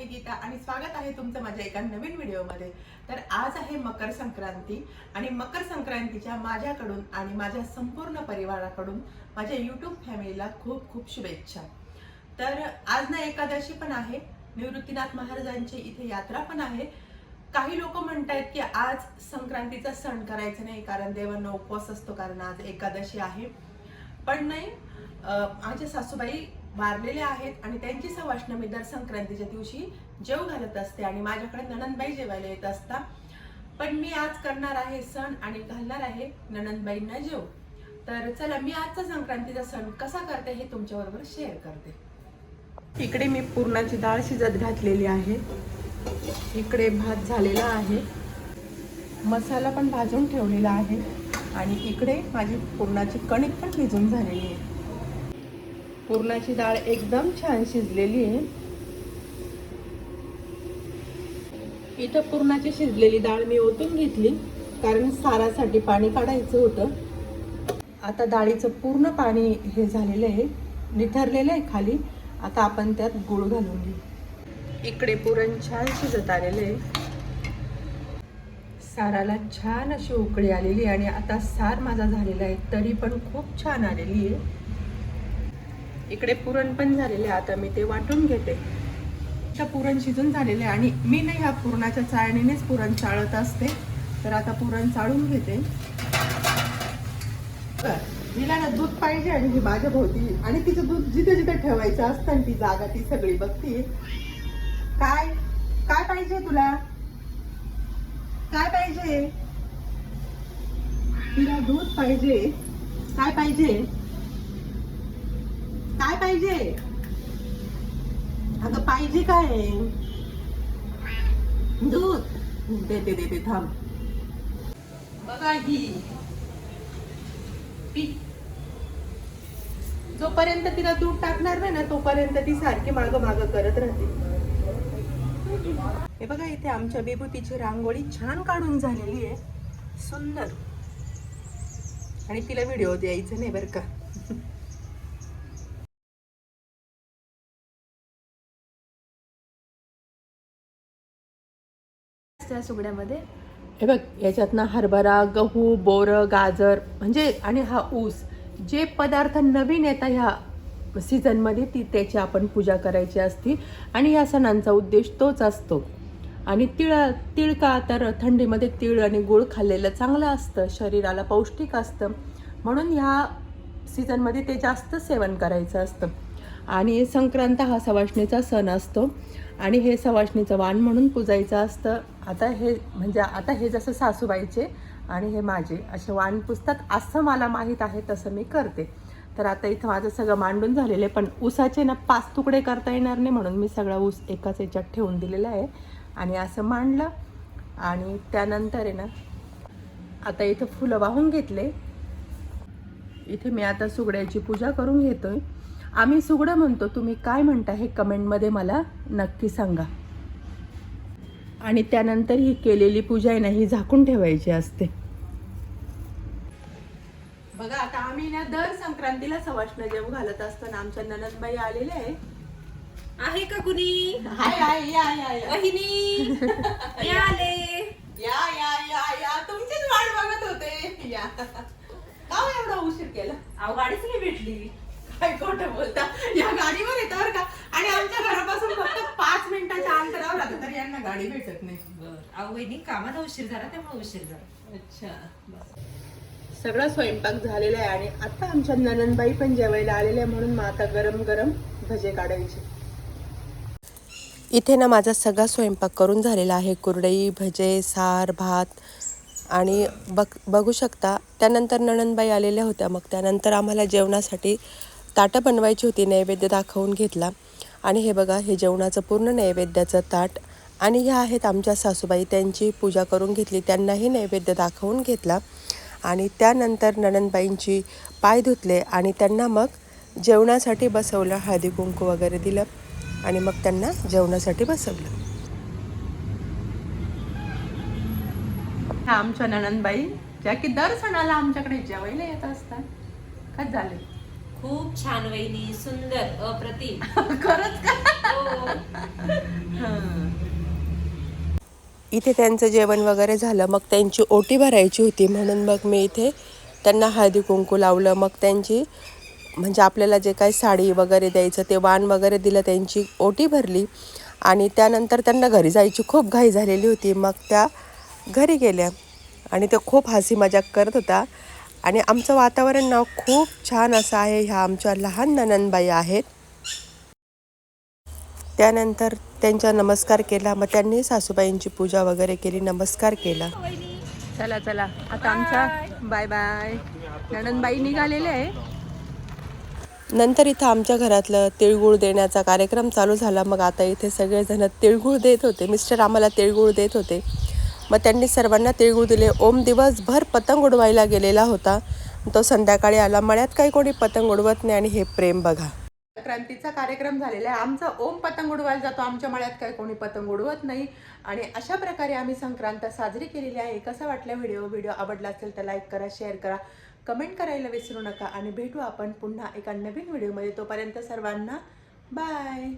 मी गीता आणि स्वागत आहे तुमचं माझ्या एका नवीन व्हिडिओमध्ये. तर आज आहे मकर संक्रांती आणि मकर संक्रांतीच्या माझ्याकडून आणि माझ्या संपूर्ण परिवाराकडून माझ्या यूट्यूब फॅमिलीला खूप खूप शुभेच्छा. तर आज ना एकादशी पण आहे. निवृत्तीनाथ महाराजांची इथे यात्रा पण आहे. काही लोक म्हणतायत की आज संक्रांतीचा सण करायचा नाही कारण देवांना उपवास असतो कारण आज एकादशी आहे. पण नाही माझ्या सासूबाई मारलेले आहेत आणि त्यांची सवाष्ण मी दर संक्रांतीच्या दिवशी जेव घालत असते आणि माझ्याकडे ननंदबाई जेवायला येत असता. पण मी आज करणार आहे सण आणि घालणार आहे ननंदबाईंना जेव. तर चला मी आजचा संक्रांतीचा सण कसा करते हे तुमच्याबरोबर शेअर करते. इकडे मी पूर्णाची डाळ शिजत घातलेली आहे. इकडे भात झालेला आहे. मसाला पण भाजून ठेवलेला आहे. आणि इकडे माझी पूर्णाची कणिक पण भिजून झालेली आहे. पुरणाची डाळ एकदम छान शिजलेली आहे. इथं पुरणाची शिजलेली डाळ मी ओतून घेतली कारण सारासाठी पाणी काढायचं होतं. आता डाळीचं पूर्ण पाणी हे झालेलं आहे निथरलेलं आहे खाली. आता आपण त्यात गुळ घालून घेऊ. इकडे पुरण छान शिजत आलेलं आहे. साराला छान अशी उकळी आलेली आहे आणि आता सार माझा झालेला आहे तरी पण खूप छान आलेली आहे. इकडे पुरण पण झालेले आता मी ते वाटून घेते. आता पुरण शिजून झालेले आणि मी नाही ह्या पुरणाच्या चाळणीनेच पुरण चाळत असते. तर आता पुरण चाळून घेते. हिला ना दूध पाहिजे आणि ही माझ्या भोवती. आणि तिचं दूध जिथे जिथे ठेवायचं असतं आणि ती जागा ती सगळी बघते. काय? काय पाहिजे तुला? काय पाहिजे? तिला दूध पाहिजे. काय पाहिजे? काय पाहिजे? अगं पाहिजे काय? दूध. देते देते थांब. बघा ही. पी. जोपर्यंत तिला दूध टाकणार नाही ना तोपर्यंत ती सारखी माग माग करत राहते. हे बघा इथे आमच्या बेबूतीची रांगोळी छान काढून झालेली आहे. सुंदर. आणि तिला व्हिडिओ द्यायचं नाही बरं का. त्या सुगड्यामध्ये? हे बघ याच्यात ना हरभरा गहू बोरं गाजर म्हणजे आणि हा ऊस जे पदार्थ नवीन येतात ह्या सीझनमध्ये ती त्याची आपण पूजा करायची असती. आणि या सणांचा उद्देश तोच असतो. आणि तिळ तिळ का तर थंडीमध्ये तीळ आणि गुळ खाल्लेलं चांगलं असतं. शरीराला पौष्टिक असतं. म्हणून ह्या सीझनमध्ये ते जास्त सेवन करायचं असतं. आणि संक्रांत हा सवाष्णीचा सण असतो. आणि हे सवाष्णीचं वाण म्हणून पूजायचं असतं. आता हे म्हणजे आता हे जसं सासूबाईचे आणि हे माझे असे वाण पुजतात असं मला माहीत आहे तसं मी करते. तर आता इथं माझं सगळं मांडून झालेलं आहे पण ऊसाचे ना पाच तुकडे करता येणार नाही म्हणून मी सगळा ऊस एकाच याच्यात ठेवून दिलेला आहे. आणि असं मांडलं आणि त्यानंतर आहे ना आता इथं फुलं वाहून घेतले. इथे मी आता सुगड्याची पूजा करून घेतोय. आम्ही सुगडं म्हणतो तुम्ही काय म्हणता हे कमेंटमध्ये मला नक्की सांगा. आणि त्यानंतर ही केलेली पूजा आहे ना ही झाकून ठेवायची असते. बघा आता आम्ही ना दर संक्रांतीला सवाष्ण जेव घालत असताना आमच्या ननदबाई आलेले आहे. आहे का कुणी? हाय हाय या या या. वहिनी या आले. या या या या. तुमचीच वाट बघत होते. या. का हो एवढा उशीर केला? अहो गाडीच नाही भेटली. काय खोटं बोलता या गाडीवर येतं बरं का? आणि आमच्या घरापासून फक्त पाच मिनिटाच्या अंतरावर राहतं तर यांना गाडी भेटत नाही. अहो वहिनी कामाला उशीर झाला त्यामुळे उशीर झाला. अच्छा. सगळा स्वयंपाक झालेला आहे आणि आता आमच्या ननंदबाई पण जेवायला आलेल्या आहे म्हणून मग आता गरम गरम भजे काढायचे. इथे ना माझा सगळा स्वयंपाक करून झालेला आहे. कुरडई भजे सार भात आणि बघ बघू शकता त्यानंतर नणंदबाई आलेल्या होत्या. मग त्यानंतर आम्हाला जेवणासाठी ताटं बनवायची होती नैवेद्य दाखवून घेतला. आणि हे बघा हे जेवणाचं पूर्ण नैवेद्याचं ताट. आणि ह्या आहेत आमच्या सासूबाई त्यांची पूजा करून घेतली त्यांनाही नैवेद्य दाखवून घेतला. आणि त्यानंतर नणनबाईंची पाय धुतले आणि त्यांना मग जेवणासाठी बसवलं हळदी कुंकू वगैरे दिलं. आणि मग त्यांना जेवणासाठी बसवलं. आमच्या ननंदबाई ज्या की दर सणाला आमच्याकडे जेवायला येत असतात. काय झाले? खूप छान वहिनी सुंदर अप्रतिम. खरंच का? हो. इथे त्यांचं जेवण वगैरे झालं मग त्यांची ओटी भरायची होती म्हणून मग मी इथे त्यांना हळदी कुंकू लावलं. मग त्यांची म्हणजे आपल्याला जे काही साडी वगैरे द्यायचं ते वाण वगैरे दिलं त्यांची ओटी भरली. आणि त्यानंतर त्यांना घरी जायची खूप घाई झालेली होती. मग त्या घरी गेल्या. आणि त्या खूप हसी मजाक करत होता. आणि आमचं वातावरण ना खूप छान असं आहे. ह्या आमच्या लहान ननंदबाई आहेत. त्यानंतर त्यांचा नमस्कार केला. मग त्यांनी सासूबाईंची पूजा वगैरे केली. नमस्कार केला. चला चला. आता आमचा बाय बाय. ननंदबाई निघालेले आहे. नंतर इथं आमच्या घरातलं तिळगुळ देण्याचा कार्यक्रम चालू झाला. मग आता इथे सगळेजण तिळगुळ देत होते. मिस्टर आम्हाला तिळगुळ देत होते. मग त्यांनी सर्वांना तिळगुळ दिले. ओम दिवसभर पतंग उडवायला गेलेला होता. तो संध्याकाळी आला. मळ्यात काही कोणी पतंग उडवत नाही आणि हे प्रेम बघा. क्रांतीचा कार्यक्रम झालेला आहे. आमचा ओम पतंग उडवायला जातो. आमच्या मळ्यात काही कोणी पतंग उडवत नाही. आणि अशा प्रकारे आम्ही संक्रांत साजरी केलेली आहे. कसा वाटला व्हिडिओ? व्हिडिओ आवडला असेल तर लाईक करा शेअर करा. कमेंट करायला विसरू नका. आणि भेटू आपण पुन्हा एका नवीन व्हिडिओमध्ये. तोपर्यंत सर्वांना बाय.